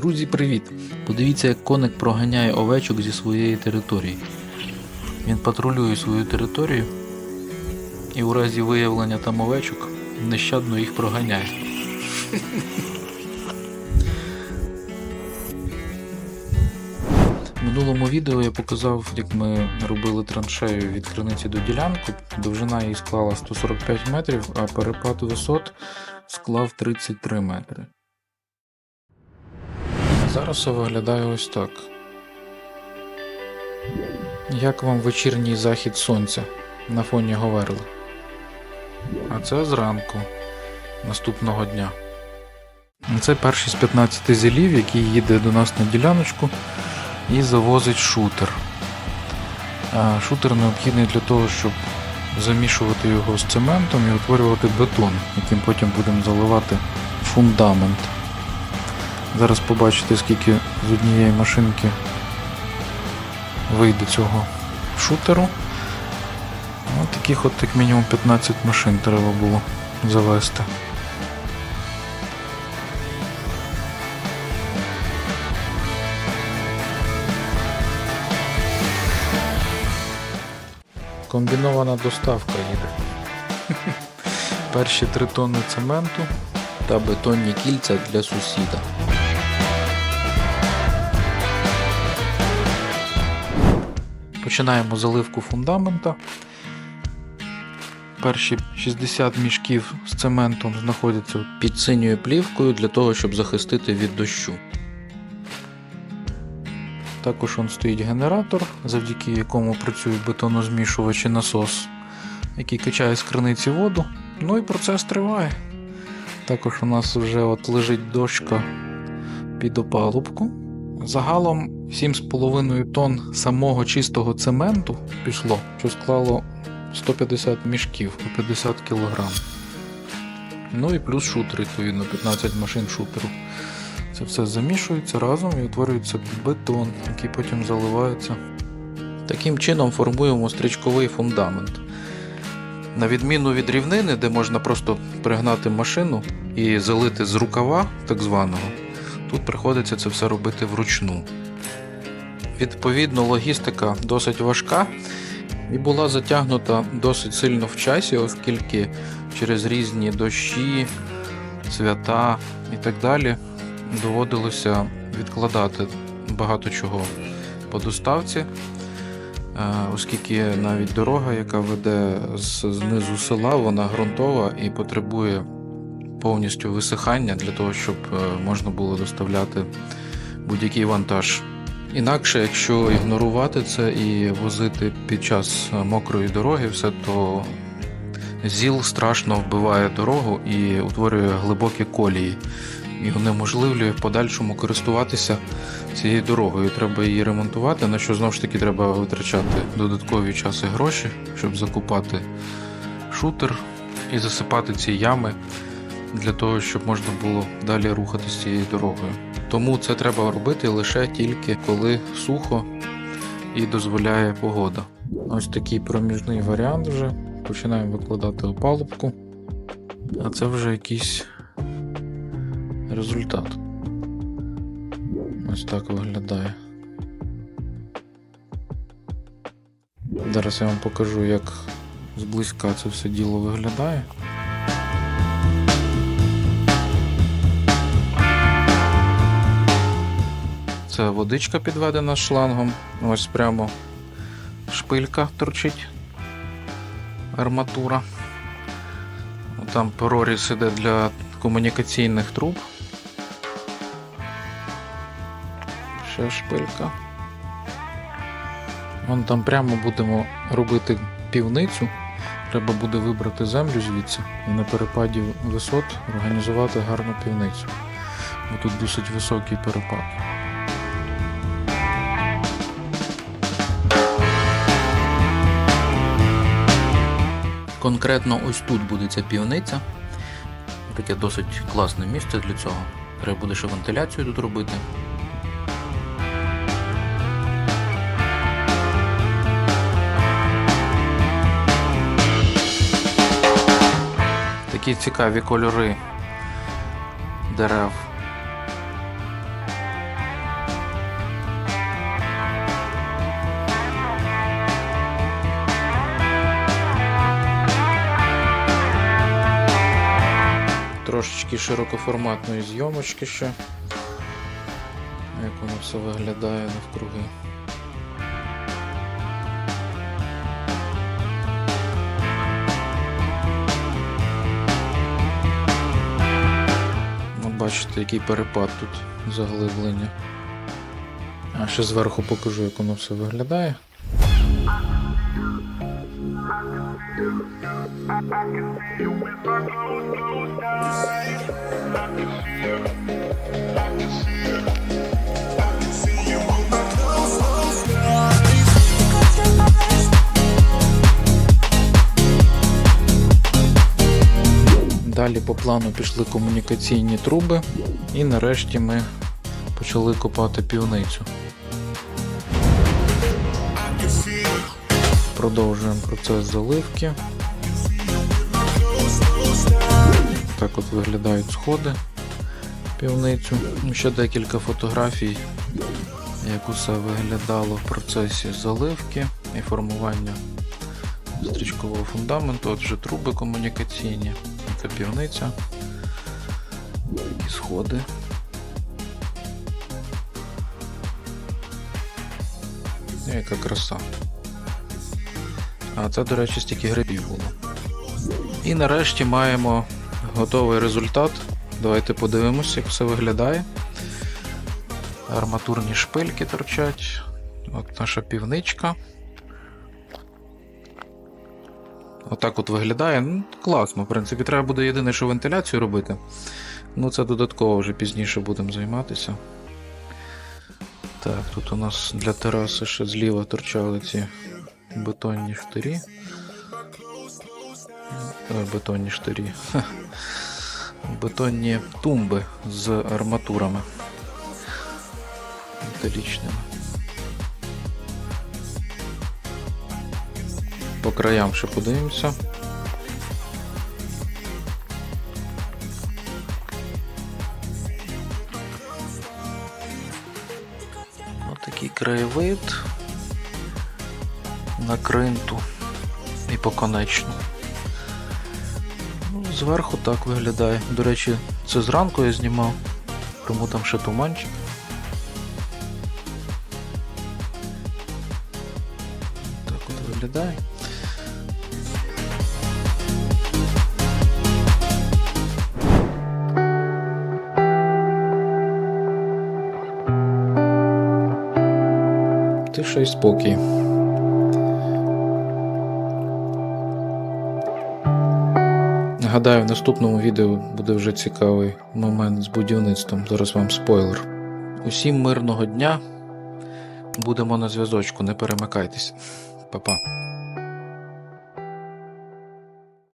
Друзі, привіт! Подивіться, як коник проганяє овечок зі своєї території. Він патрулює свою територію і у разі виявлення там овечок нещадно їх проганяє. В минулому відео я показав, як ми робили траншею від криниці до ділянки. Довжина її склала 145 метрів, а перепад висот склав 33 метри. Зараз виглядає ось так. Як вам вечірній захід сонця на фоні Говерли? А це зранку наступного дня. Це перший з 15 зілів, який їде до нас на діляночку і завозить шутер. Шутер необхідний для того, щоб замішувати його з цементом і утворювати бетон, яким потім будемо заливати фундамент. Зараз побачите, скільки з однієї машинки вийде цього шутеру. Ну, таких от як мінімум 15 машин треба було завести. Комбінована доставка їде. Перші три тонни цементу та бетонні кільця для сусіда. Починаємо заливку фундамента. Перші 60 мішків з цементом знаходяться під синьою плівкою для того, щоб захистити від дощу. Також он стоїть генератор, завдяки якому працює бетонозмішувач і насос, який качає з криниці воду. Ну і процес триває. Також у нас вже от лежить дошка під опалубку. Загалом 7,5 тонн самого чистого цементу пішло, що склало 150 мішків по 50 кг. Ну і плюс шутер, відповідно, 15 машин шутеру. Це все замішується разом і утворюється бетон, який потім заливається. Таким чином формуємо стрічковий фундамент. На відміну від рівнини, де можна просто пригнати машину і залити з рукава, так званого, тут приходиться це все робити вручну. Відповідно, логістика досить важка і була затягнута досить сильно в часі, оскільки через різні дощі, свята і так далі доводилося відкладати багато чого по доставці, е, оскільки навіть дорога, яка веде знизу села, вона ґрунтова і потребує повністю висихання для того, щоб е, можна було доставляти будь-який вантаж. Інакше, якщо ігнорувати це і возити під час е, мокрої дороги, все то зіл страшно вбиває дорогу і утворює глибокі колії і унеможливлює в подальшому користуватися цією дорогою. Треба її ремонтувати, на що знову ж таки треба витрачати додаткові час і гроші, щоб закупати шутер і засипати ці ями для того, щоб можна було далі рухатися цією дорогою. Тому це треба робити лише тільки коли сухо і дозволяє погода. Ось такий проміжний варіант вже. Починаємо викладати опалубку. А це вже якийсь результат. Ось так виглядає. Зараз я вам покажу, як зблизька це все діло виглядає. Це водичка підведена шлангом. Ось прямо шпилька торчить. Арматура. Там проріз іде для комунікаційних труб. Ще шпилька. Вон там прямо будемо робити півницю. Треба буде вибрати землю звідси і на перепаді висот організувати гарну півницю. Бо тут досить високий перепад. Конкретно ось тут буде ця півниця. Таке досить класне місце для цього. Треба буде ще вентиляцію тут робити. Такі цікаві кольори дерев трішки широкоформатної зйомочки ще. Як воно все виглядає навкруги. Ну, бачите, який перепад тут заглиблення. А ще зверху покажу, як воно все виглядає. Далі по плану пішли комунікаційні труби, і нарешті ми почали копати півницю. Продовжуємо процес заливки. Так от виглядають сходи півницю. Ну, Ще декілька фотографій, як усе виглядало в процесі заливки і формування стрічкового фундаменту. От вже труби комунікаційні, це півниця, такі сходи. Ну, Яка краса. А це, до речі, стільки грибів було. І нарешті маємо готовий результат. Давайте подивимося, як все виглядає. Арматурні шпильки торчать. От наша півничка. Отак от виглядає. Ну, класно, в принципі, треба буде єдине, що вентиляцію робити. Ну, це додатково вже пізніше будемо займатися. Так, тут у нас для тераси ще зліва торчали ці бетонні штирі. Е, Бетонні штирі. Бетонні тумби з арматурами. Металічними. По краям ще подивимося. Отакий краєвид на кринту і поконечно. Ну, зверху так виглядає. До речі, це зранку я знімав, тому там ще туманчик. Так от виглядає. Тиша і спокій. Гадаю, в наступному відео буде вже цікавий момент з будівництвом. Зараз вам спойлер. Усім мирного дня. Будемо на зв'язочку, не перемикайтесь. Па-па.